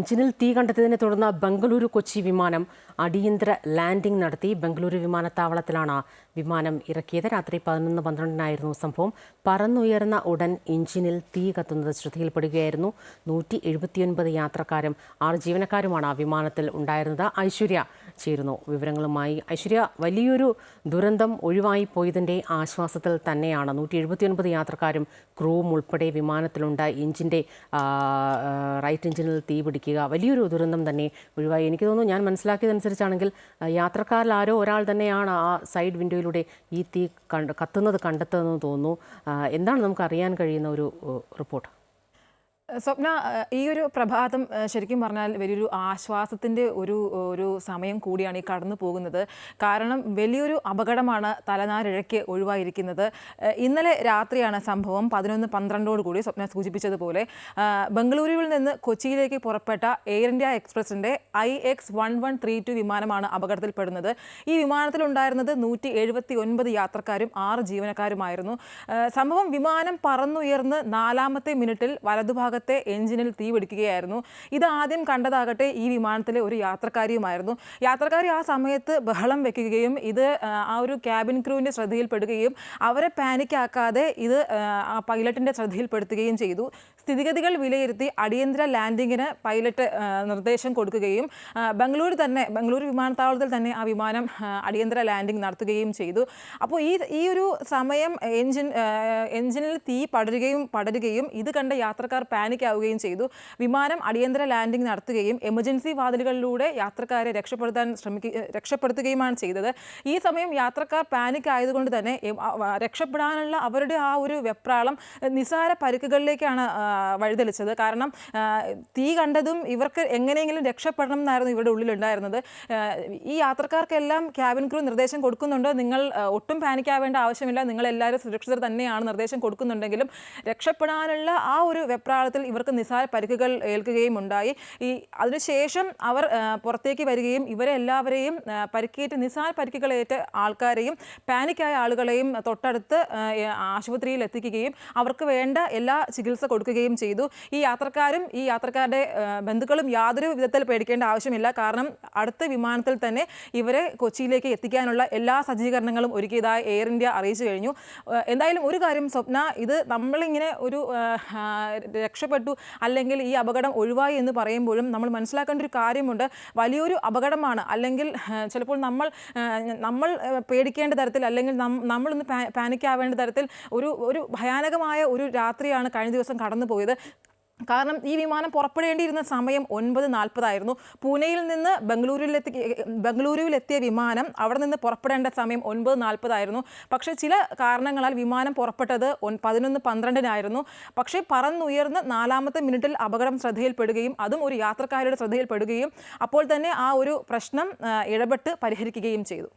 എഞ്ചിനിൽ തീ കണ്ടെത്തിയതിനെ തുടർന്ന് ബംഗളൂരു കൊച്ചി വിമാനം അടിയന്തര ലാൻഡിംഗ് നടത്തി. ബംഗളൂരു വിമാനത്താവളത്തിലാണ് വിമാനം ഇറക്കിയത്. രാത്രി പതിനൊന്ന് പന്ത്രണ്ടിനായിരുന്നു സംഭവം. പറന്നുയർന്ന ഉടൻ എഞ്ചിനിൽ തീ കത്തുന്നത് ശ്രദ്ധയിൽപ്പെടുകയായിരുന്നു. നൂറ്റി എഴുപത്തിയൊൻപത് യാത്രക്കാരും ആറ് ജീവനക്കാരുമാണ് വിമാനത്തിൽ ഉണ്ടായിരുന്നത്. ഐശ്വര്യ ചേരുന്നു വിവരങ്ങളുമായി. ഐശ്വര്യ വലിയൊരു ദുരന്തം ഒഴിവായി പോയതിന്റെ ആശ്വാസത്തിൽ തന്നെയാണ്. നൂറ്റി എഴുപത്തിയൊൻപത് യാത്രക്കാരും ക്രൂവും ഉൾപ്പെടെ വിമാനത്തിലുണ്ട്. എഞ്ചിന്റെ റൈറ്റ് എഞ്ചിനിൽ തീ പിടിക്കുക വലിയൊരു ദുരന്തം തന്നെ ഒഴിവായി. എനിക്ക് തോന്നുന്നു ഞാൻ മനസ്സിലാക്കിയതനുസരിച്ചാണെങ്കിൽ യാത്രക്കാരിൽ ആരോ ഒരാൾ തന്നെയാണ് ആ സൈഡ് വിൻഡോയിലൂടെ ഈ തീ കണ്ട് കത്തുന്നത് കണ്ടെത്തുന്നതെന്ന് തോന്നുന്നു. എന്താണ് നമുക്ക് അറിയാൻ കഴിയുന്ന ഒരു റിപ്പോർട്ട്? സ്വപ്ന ഈ ഒരു പ്രഭാതം ശരിക്കും പറഞ്ഞാൽ വലിയൊരു ആശ്വാസത്തിന്റെ ഒരു ഒരു സമയം കൂടിയാണ് ഈ കടന്നു പോകുന്നത്. കാരണം വലിയൊരു അപകടമാണ് തലനാരിഴയ്ക്ക് ഒഴിവായിരിക്കുന്നത്. ഇന്നലെ രാത്രിയാണ് സംഭവം. പതിനൊന്ന് പന്ത്രണ്ടോട് കൂടി സ്വപ്ന സൂചിപ്പിച്ചതുപോലെ ബംഗളൂരുവിൽ നിന്ന് കൊച്ചിയിലേക്ക് പുറപ്പെട്ട air India എക്സ്പ്രസിന്റെ I X one one three two വിമാനമാണ് അപകടത്തിൽപ്പെടുന്നത്. ഈ വിമാനത്തിലുണ്ടായിരുന്നത് നൂറ്റി എഴുപത്തി ഒൻപത് യാത്രക്കാരും ആറ് ജീവനക്കാരുമായിരുന്നു. സംഭവം വിമാനം പറന്നുയർന്ന് നാലാമത്തെ മിനിറ്റിൽ വലതുഭാഗത്തെ എഞ്ചിനിൽ തീ പിടിക്കുകയായിരുന്നു. ഇത് ആദ്യം കണ്ടതാകട്ടെ ഈ വിമാനത്തിലെ ഒരു യാത്രക്കാരിയുമായിരുന്നു. യാത്രക്കാരി ആ സമയത്ത് ബഹളം വെക്കുകയും ഇത് ആ, ഒരു ക്യാബിൻ ക്രൂവിന്റെ ശ്രദ്ധയിൽപ്പെടുകയും അവരെ പാനിക്കാക്കാതെ ഇത് ആ, പൈലറ്റിന്റെ ശ്രദ്ധയിൽപ്പെടുത്തുകയും ചെയ്തു. സ്ഥിതിഗതികൾ വിലയിരുത്തി അടിയന്തര ലാൻഡിങ്ങിന് പൈലറ്റ് നിർദ്ദേശം കൊടുക്കുകയും ബംഗളൂരു തന്നെ ബംഗളൂരു വിമാനത്താവളത്തിൽ തന്നെ ആ വിമാനം അടിയന്തര ലാൻഡിംഗ് നടത്തുകയും ചെയ്തു. അപ്പോൾ ഈ ഈ ഒരു സമയം എഞ്ചിൻ എഞ്ചിനിൽ തീ പടരുകയും പടരുകയും ഇത് കണ്ട യാത്രക്കാർ പാനിക് ആവുകയും ചെയ്തു. വിമാനം അടിയന്തര ലാൻഡിംഗ് നടത്തുകയും എമർജൻസി വാതിലുകളിലൂടെ യാത്രക്കാരെ രക്ഷപ്പെടുത്താൻ ശ്രമിക്കുക രക്ഷപ്പെടുത്തുകയുമാണ് ചെയ്തത്. ഈ സമയം യാത്രക്കാർ പാനിക് ആയതുകൊണ്ട് തന്നെ രക്ഷപ്പെടാനുള്ള അവരുടെ ആ ഒരു വെപ്രാളം നിസാര പരിക്കുകളിലേക്കാണ് വഴിതെളിച്ചത്. കാരണം തീ കണ്ടതും ഇവർക്ക് എങ്ങനെയെങ്കിലും രക്ഷപ്പെടണം എന്നായിരുന്നു ഇവരുടെ ഉള്ളിലുണ്ടായിരുന്നത്. ഈ യാത്രക്കാർക്കെല്ലാം ക്യാബിൻ ക്രൂ നിർദ്ദേശം കൊടുക്കുന്നുണ്ട്. നിങ്ങൾ ഒട്ടും പാനിക്കാവേണ്ട ആവശ്യമില്ല. നിങ്ങൾ എല്ലാവരും സുരക്ഷിതർ തന്നെയാണ് നിർദ്ദേശം കൊടുക്കുന്നുണ്ടെങ്കിലും രക്ഷപ്പെടാനുള്ള ആ ഒരു വെപ്രാളത്തിൽ ഇവർക്ക് നിസാര പരിക്കുകൾ ഏൽക്കുകയും ഉണ്ടായി. ഈ അതിനുശേഷം അവർ പുറത്തേക്ക് വരികയും ഇവരെ എല്ലാവരെയും പരിക്കേറ്റ് നിസാര പരിക്കുകളേറ്റ ആൾക്കാരെയും പാനിക്കായ ആളുകളെയും തൊട്ടടുത്ത് ആശുപത്രിയിൽ എത്തിക്കുകയും അവർക്ക് വേണ്ട എല്ലാ ചികിത്സ കൊടുക്കുകയും ചെയ്തു. ഈ യാത്രക്കാരും ഈ യാത്രക്കാരുടെ ബന്ധുക്കളും യാതൊരു വിധത്തിൽ പേടിക്കേണ്ട ആവശ്യമില്ല. കാരണം അടുത്ത വിമാനത്തിൽ തന്നെ ഇവരെ കൊച്ചിയിലേക്ക് എത്തിക്കാനുള്ള എല്ലാ സജ്ജീകരണങ്ങളും ഒരുക്കിയതായി എയർ ഇന്ത്യ അറിയിച്ചു കഴിഞ്ഞു. എന്തായാലും ഒരു കാര്യം സ്വപ്ന ഇത് നമ്മളിങ്ങനെ ഒരു ആ, രക്ഷപ്പെട്ടു അല്ലെങ്കിൽ ഈ അപകടം ഒഴിവായി എന്ന് പറയുമ്പോഴും നമ്മൾ മനസ്സിലാക്കേണ്ട ഒരു കാര്യമുണ്ട്. വലിയൊരു അപകടമാണ്. അല്ലെങ്കിൽ ചിലപ്പോൾ നമ്മൾ നമ്മൾ പേടിക്കേണ്ട തരത്തിൽ അല്ലെങ്കിൽ നമ്മളൊന്ന് പാനിക്കാവേണ്ട തരത്തിൽ ഒരു ഒരു ഭയാനകമായ ഒരു രാത്രിയാണ് കഴിഞ്ഞ ദിവസം കടന്നു പോയത് കാരണം ഈ വിമാനം പുറപ്പെടേണ്ടിയിരുന്ന സമയം ഒൻപത് നാൽപ്പതായിരുന്നു. പൂനെയിൽ നിന്ന് ബംഗളൂരുവിലെത്തി ബംഗളൂരുവിലെത്തിയ വിമാനം അവിടെ നിന്ന് പുറപ്പെടേണ്ട സമയം ഒൻപത് നാൽപ്പതായിരുന്നു. പക്ഷേ ചില കാരണങ്ങളാൽ വിമാനം പുറപ്പെട്ടത് പതിനൊന്ന് പന്ത്രണ്ടിനായിരുന്നു. പക്ഷേ പറന്നുയർന്ന് നാലാമത്തെ മിനിറ്റിൽ അപകടം ശ്രദ്ധയിൽപ്പെടുകയും അതും ഒരു യാത്രക്കാരുടെ ശ്രദ്ധയിൽപ്പെടുകയും അപ്പോൾ തന്നെ ആ ഒരു പ്രശ്നം ഇടപെട്ട് പരിഹരിക്കുകയും ചെയ്തു.